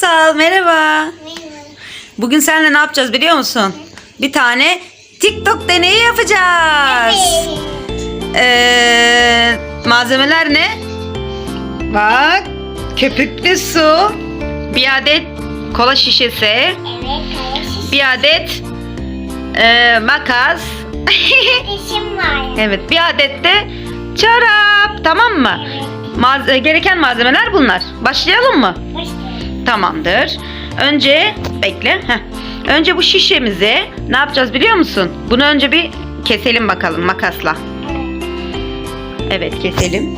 Kumsal merhaba. Bugün seninle ne yapacağız biliyor musun? Bir tane TikTok deneyi yapacağız. Ee, malzemeler ne? Bak köpüklü su, bir adet kola şişesi, bir adet e, makas, evet bir adet de çorap tamam mı? Malze- gereken malzemeler bunlar. Başlayalım mı? Başlayalım. Tamamdır. Önce bekle. Heh. Önce bu şişemizi ne yapacağız biliyor musun? Bunu önce bir keselim bakalım makasla. Evet keselim.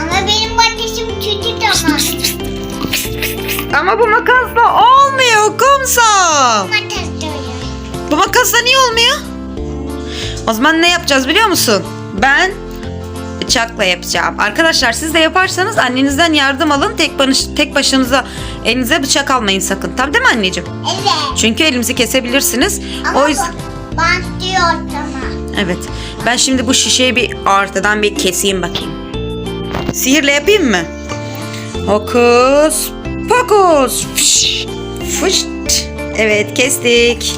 Ama benim kardeşim küçük ama. Ama bu makasla olmuyor kumsal. Makas. Bu makasla niye olmuyor? O zaman ne yapacağız biliyor musun? Ben bıçakla yapacağım. Arkadaşlar siz de yaparsanız annenizden yardım alın. Tek, baş, tek başınıza elinize bıçak almayın sakın. Tamam değil mi anneciğim? Evet. Çünkü elimizi kesebilirsiniz. Ama o yüzden... bu bant diyor tamam. Evet. Ben şimdi bu şişeyi bir ortadan bir keseyim bakayım. Sihirle yapayım mı? Hokus pokus. Fış, fışt. Evet kestik.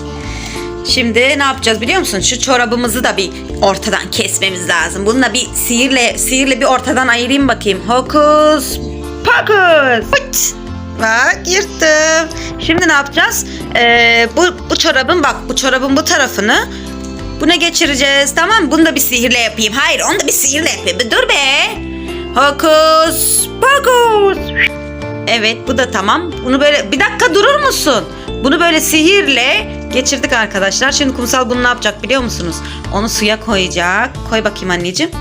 Şimdi ne yapacağız biliyor musun? Şu çorabımızı da bir ortadan kesmemiz lazım. Bunu da bir sihirle sihirle bir ortadan ayırayım bakayım. Hokus pokus. Fıt. Bak yırttım. Şimdi ne yapacağız? Ee, bu, bu çorabın bak bu çorabın bu tarafını Buna geçireceğiz tamam? Bunu da bir sihirle yapayım. Hayır onu da bir sihirle yapayım. Dur be. Hokus pokus. Evet bu da tamam. Bunu böyle bir dakika durur musun? Bunu böyle sihirle geçirdik arkadaşlar. Şimdi kumsal bunu ne yapacak biliyor musunuz? Onu suya koyacak. Koy bakayım anneciğim.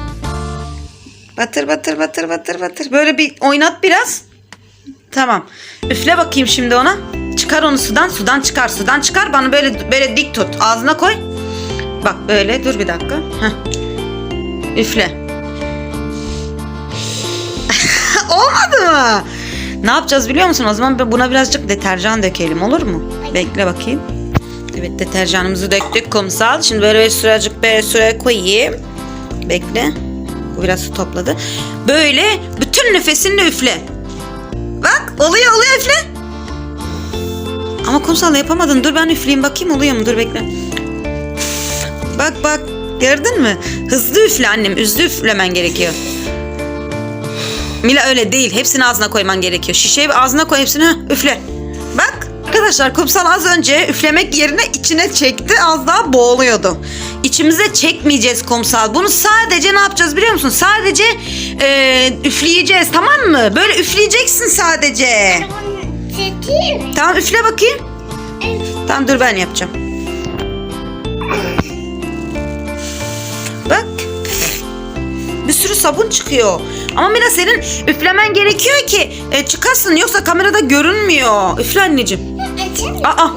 Batır batır batır batır batır. Böyle bir oynat biraz. Tamam. Üfle bakayım şimdi ona. Çıkar onu sudan. Sudan çıkar. Sudan çıkar. Bana böyle böyle dik tut. Ağzına koy. Bak böyle. Dur bir dakika. Heh. Üfle. Olmadı mı? Ne yapacağız biliyor musun? O zaman buna birazcık deterjan dökelim olur mu? Bekle bakayım. Evet deterjanımızı döktük kumsal. Şimdi böyle bir süracık bir süre koyayım. Bekle. Bu biraz su topladı. Böyle bütün nefesinle üfle. Bak oluyor oluyor üfle. Ama kumsal yapamadın. Dur ben üfleyeyim bakayım oluyor mu? Dur bekle. Bak bak gördün mü? Hızlı üfle annem. Hızlı üflemen gerekiyor. Mila öyle değil. Hepsini ağzına koyman gerekiyor. Şişeyi ağzına koy hepsini. Heh, üfle. Arkadaşlar kumsal az önce üflemek yerine içine çekti. Az daha boğuluyordu. İçimize çekmeyeceğiz kumsal. Bunu sadece ne yapacağız biliyor musun? Sadece e, üfleyeceğiz tamam mı? Böyle üfleyeceksin sadece. Seti mi? Tamam üfle bakayım. Tamam dur ben yapacağım. Bak. Bir sürü sabun çıkıyor. Ama Mila senin üflemen gerekiyor ki e, çıkasın yoksa kamerada görünmüyor. Üfle anneciğim. Açın. Aa.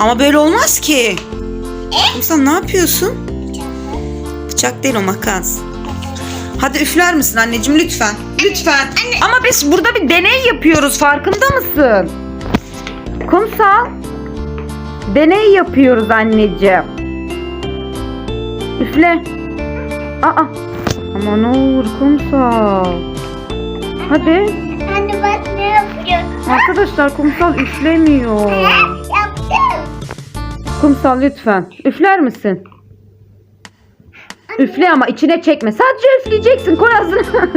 Ama böyle olmaz ki. Kumsal ne yapıyorsun? Bıçak değil o makas. Hadi üfler misin anneciğim lütfen? Lütfen. Ama biz burada bir deney yapıyoruz farkında mısın? Kumsal. Deney yapıyoruz anneciğim. Üfle. Aa. Ama ne olur kumsal. Hadi. Anne bak ne yapıyor? Arkadaşlar kumsal üflemiyor. Yaptım. Kumsal lütfen. Üfler misin? Üfle ama içine çekme. Sadece üfleyeceksin. Koy ağzına.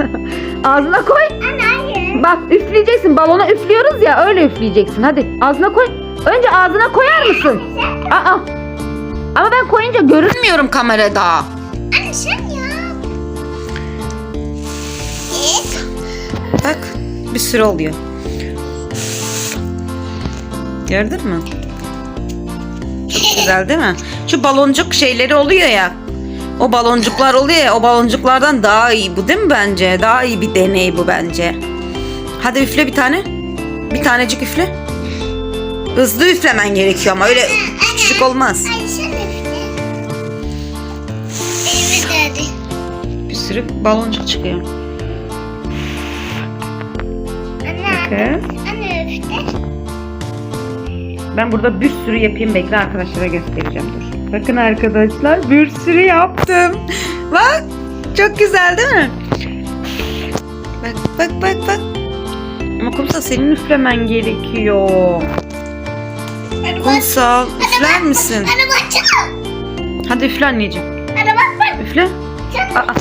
ağzına koy. Anne hayır. Bak üfleyeceksin. Balona üflüyoruz ya öyle üfleyeceksin. Hadi ağzına koy. Önce ağzına koyar mısın? Aa. Ama ben koyunca görünmüyorum kamerada. Anne sen yap. Bak bir sürü oluyor. Gördün mü? Çok güzel değil mi? Şu baloncuk şeyleri oluyor ya. O baloncuklar oluyor ya. O baloncuklardan daha iyi bu değil mi bence? Daha iyi bir deney bu bence. Hadi üfle bir tane. Bir tanecik üfle. Hızlı üflemen gerekiyor ama öyle küçük olmaz. Bir sürü baloncuk çıkıyor. Anne. Bakın. Ben burada bir sürü yapayım bekle arkadaşlara göstereceğim dur. Bakın arkadaşlar bir sürü yaptım. Bak çok güzel değil mi? Bak bak bak bak. Ama kumsal senin üflemen gerekiyor. Kumsal üfler misin? Hadi üfle anneciğim. Üfle. Aa,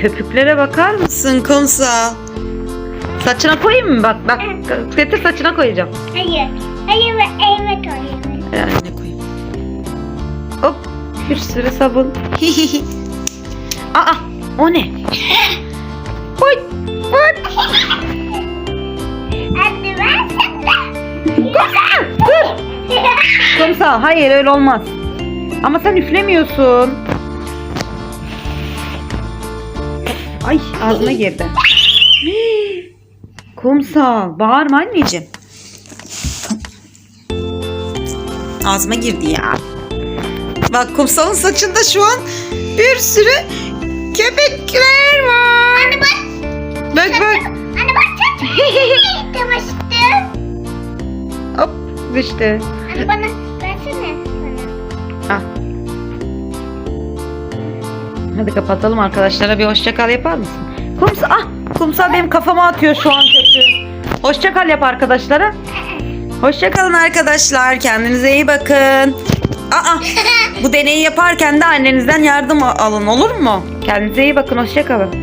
köpüklere bakar mısın kumsal? Saçına koyayım mı? Bak bak. Getir saçına koyacağım. Hayır. Hayır ve elime koyayım. Yani koyayım. Hop. Bir sürü sabun. Aa o ne? Oy. Oy. Hadi ben Kumsal dur. Kumsal hayır öyle olmaz. Ama sen üflemiyorsun. Ay ağzına girdi. Kumsal bağırma anneciğim. Ağzıma girdi ya. Bak kumsalın saçında şu an bir sürü köpekler var. Hadi bak. Bak bak. Hadi bak sen. Demiştim. Hop düştü. Hadi bana versene. Ah. Hadi kapatalım arkadaşlara bir hoşça kal yapar mısın? Kumsal, ah, kumsal benim kafama atıyor şu an kötü. Hoşça kal yap arkadaşlara. Hoşça kalın arkadaşlar. Kendinize iyi bakın. Aa, bu deneyi yaparken de annenizden yardım alın olur mu? Kendinize iyi bakın. Hoşça kalın.